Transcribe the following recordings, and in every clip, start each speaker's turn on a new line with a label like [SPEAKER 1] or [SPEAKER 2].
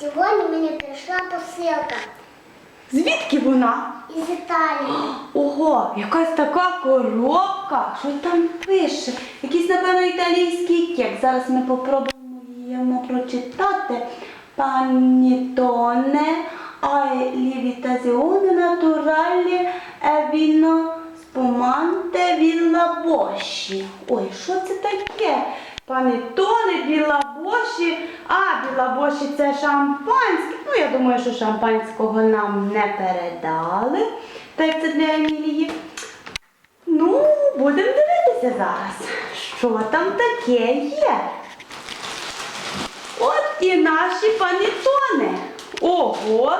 [SPEAKER 1] Сьогодні мені прийшла посилка
[SPEAKER 2] Звідки вона?
[SPEAKER 1] із Італії.
[SPEAKER 2] Ого, якась така коробка. Що там пише? Якийсь, напевно, італійський кек. Зараз ми попробуємо прочитати. Панітоне ай лівітазіоне натуралі е віно спуманте вілла боші. Ой, що це таке? Панітоне, білабоші. А, білабоші це шампанське. Ну, я думаю, що шампанського нам не передали. Так як це для Емілії. Ну, будемо дивитися зараз, що там таке є. От і наші панітони. Ого.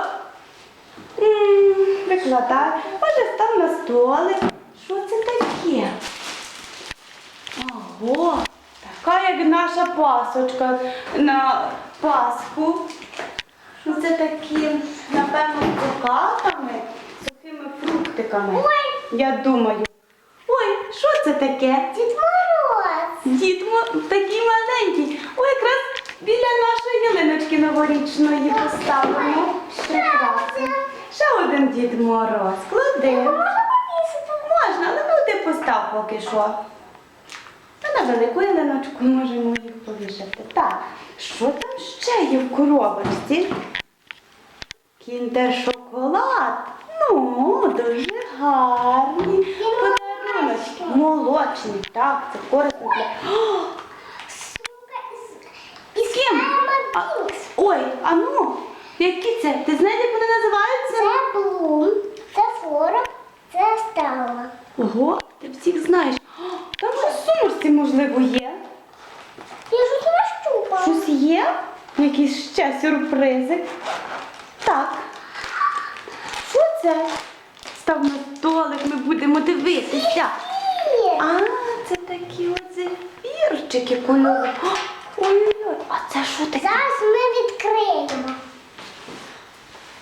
[SPEAKER 2] Викладаю. Може, став на столик. Що це таке? Ого, як наша пасочка на Пасху. Ну, це такі, напевно, з цукатами, сухими фруктиками.
[SPEAKER 1] Ой!
[SPEAKER 2] Я думаю. Ой, що це таке?
[SPEAKER 1] Дід Мороз.
[SPEAKER 2] Дід Мо- такий маленький. Ой, якраз біля нашої ялиночки новорічної поставимо. Прекрасно. Ще один Дід Мороз. Клади.
[SPEAKER 1] Можна повісити?
[SPEAKER 2] Можна, але ну ти постав поки що. А на велику ялиночку можемо їх повішати. Так, що там ще є в коробочці? Кіндер шоколад. Ну, дуже гарні. Подаруночки. Молочні, так, це корисно для. О,
[SPEAKER 1] із, із
[SPEAKER 2] ким? А, ой, а ну, які це? Ти знаєш, як вони називаються?
[SPEAKER 1] Це Блум, це Флора, це Стелла.
[SPEAKER 2] Ого, ти всіх знаєш. О, Там щось в сумочці, можливо, є.
[SPEAKER 1] Я це нащупала.
[SPEAKER 2] Щось є? Якісь ще сюрпризи? Так. Що це? Став на столик, ми будемо дивитися. А, це такі от зефірчики кольорові. О, Ой-ой-ой, а це що таке?
[SPEAKER 1] Зараз ми відкриємо.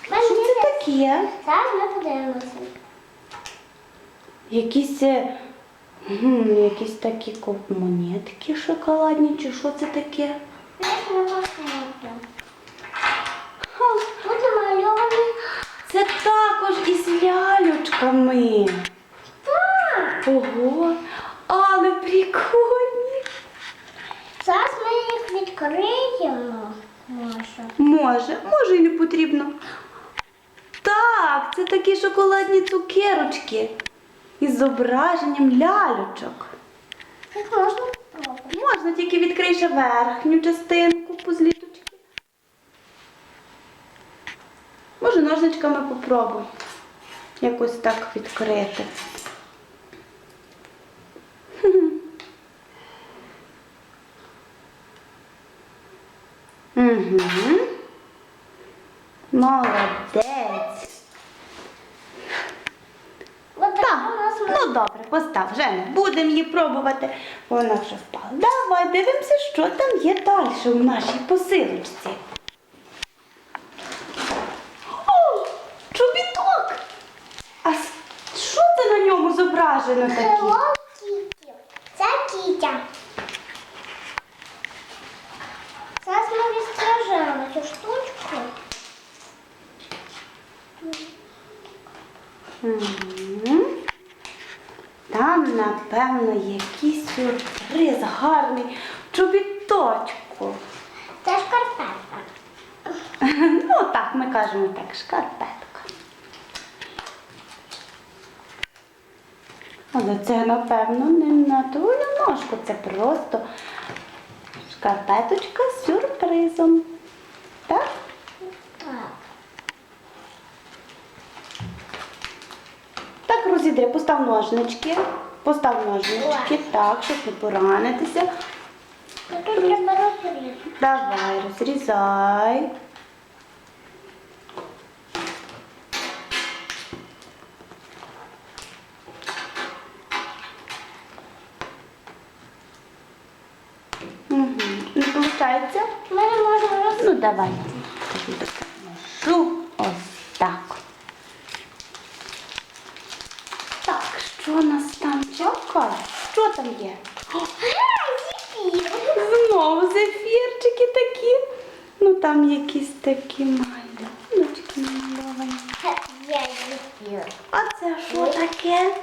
[SPEAKER 2] Що це таке?
[SPEAKER 1] Зараз ми подивимося.
[SPEAKER 2] Якісь, якісь такі коп- монетки шоколадні, чи що це таке?
[SPEAKER 1] Тут намальований.
[SPEAKER 2] Це також із лялючками.
[SPEAKER 1] Так.
[SPEAKER 2] Ого, але прикольні.
[SPEAKER 1] Зараз ми їх відкриємо. Може.
[SPEAKER 2] Може, може і не потрібно. Так, це такі шоколадні цукерочки із зображенням лялючок.
[SPEAKER 1] Можна спробувати.
[SPEAKER 2] Можна тільки відкрийши верхню частинку пузліточки. Може, ножничками попробуй. Якось так відкрити. Угу. Молодець.
[SPEAKER 1] От
[SPEAKER 2] Так,
[SPEAKER 1] така у нас
[SPEAKER 2] ну добре, постав, вже не будемо її пробувати. Вона вже впала. Давай дивимося, що там є далі у нашій посилочці. О, чобіток! А що це на ньому зображено таке?
[SPEAKER 1] Це кітя. Зараз ми відстражаємо цю штучку.
[SPEAKER 2] Мгм. Напевно, якийсь сюрприз гарний чобіточку.
[SPEAKER 1] Це шкарпетка.
[SPEAKER 2] Ну так, ми кажемо так, шкарпетка. Але це, напевно, не на твою ножку, це просто шкарпеточка з сюрпризом. Так?
[SPEAKER 1] Так.
[SPEAKER 2] Так, розідри, постав ножнички. Постав ножнички, так, щоб не поранитися.
[SPEAKER 1] Тут треба розрізати.
[SPEAKER 2] Давай, розрізай. Угу. Не виходить?
[SPEAKER 1] Ми не можемо роз...
[SPEAKER 2] Ну, давай ось так. Так, що у нас там чекає? Що там є?
[SPEAKER 1] Зефір.
[SPEAKER 2] Знову зефірчики такі. Ну там якісь такі малюночки намальовані.
[SPEAKER 1] Я.
[SPEAKER 2] А це що таке?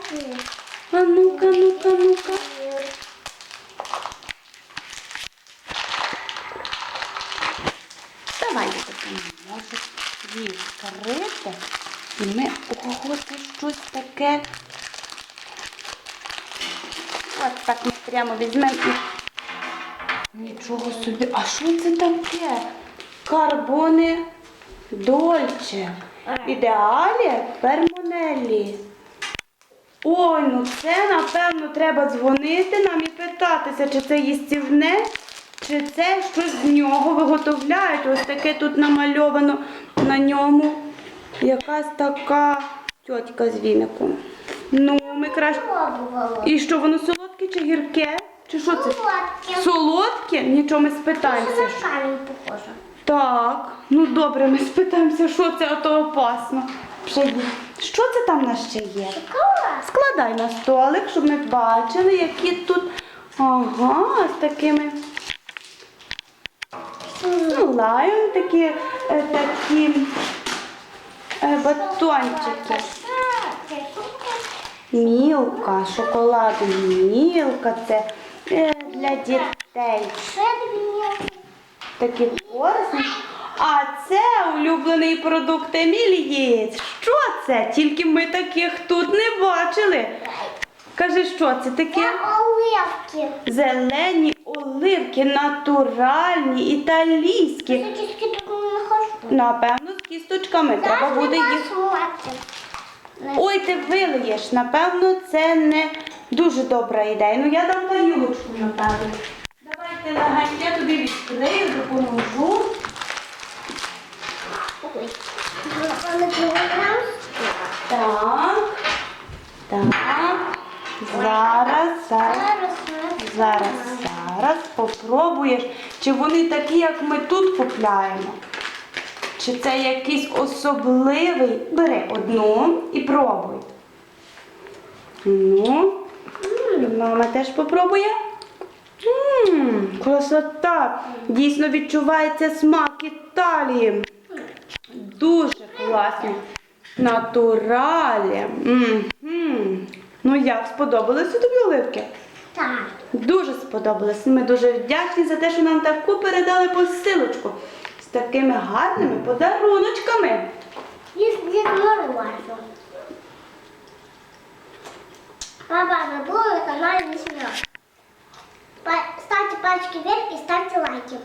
[SPEAKER 2] А ну-ка, ну-ка, ну-ка. Давайте таке може відкрити. І ми ого, це щось таке. От так ми прямо візьмемо і. Нічого собі. А що це таке? Карбони Дольче. Ідеалі Пермонелі. Ой, ну це напевно треба дзвонити нам і питатися, чи це їстівне, чи це щось з нього виготовляють. Ось таке тут намальовано на ньому. Якась така тьотька з віником. Ну, ми краще.
[SPEAKER 1] Пробувала.
[SPEAKER 2] І що, воно солодке чи гірке? Чи що це?
[SPEAKER 1] Солодке.
[SPEAKER 2] Солодке? Нічого ми
[SPEAKER 1] Це
[SPEAKER 2] спитаємося.
[SPEAKER 1] на камінь похоже.
[SPEAKER 2] Так, ну добре, ми спитаємося, що це, а то опасно. Вже. Що це там в нас ще є?
[SPEAKER 1] Шоколад.
[SPEAKER 2] Складай на столик, щоб ми бачили, які тут. Ага, з такими. Ну, лайм такі, е, такі е, батончики. Мілка, шоколад мілка, це е, для дітей. Такі корисні. А це улюблений продукт Емілії. Що це? Тільки ми таких тут не бачили. Кажи, що це таке?
[SPEAKER 1] Це оливки.
[SPEAKER 2] Зелені оливки, натуральні, італійські.
[SPEAKER 1] Це таку не хочу.
[SPEAKER 2] Напевно, з кісточками. Треба буде їх.
[SPEAKER 1] їх.
[SPEAKER 2] Ой, ти вилиєш. Напевно, це не дуже добра ідея. Ну я дам тарілочку, напевно. Давайте легенько, я тобі відкрию, допоможу. Так. Так. Зараз, зараз.
[SPEAKER 1] Зараз,
[SPEAKER 2] зараз попробуєш, чи вони такі, як ми тут купляємо. Чи це якийсь особливий. Бери одну і пробуй. Ну, мама теж попробує. Мм, красота! Дійсно відчувається смак Італії. Дуже класні. Натуралі. Ну як, сподобалися тобі оливки?
[SPEAKER 1] Так.
[SPEAKER 2] Дуже сподобалось. Ми дуже вдячні за те, що нам таку передали посилочку з такими гарними подаруночками.
[SPEAKER 1] І Дід Морозом. Папа, забула на каналі не Ставьте пальчики вверх и ставьте лайки.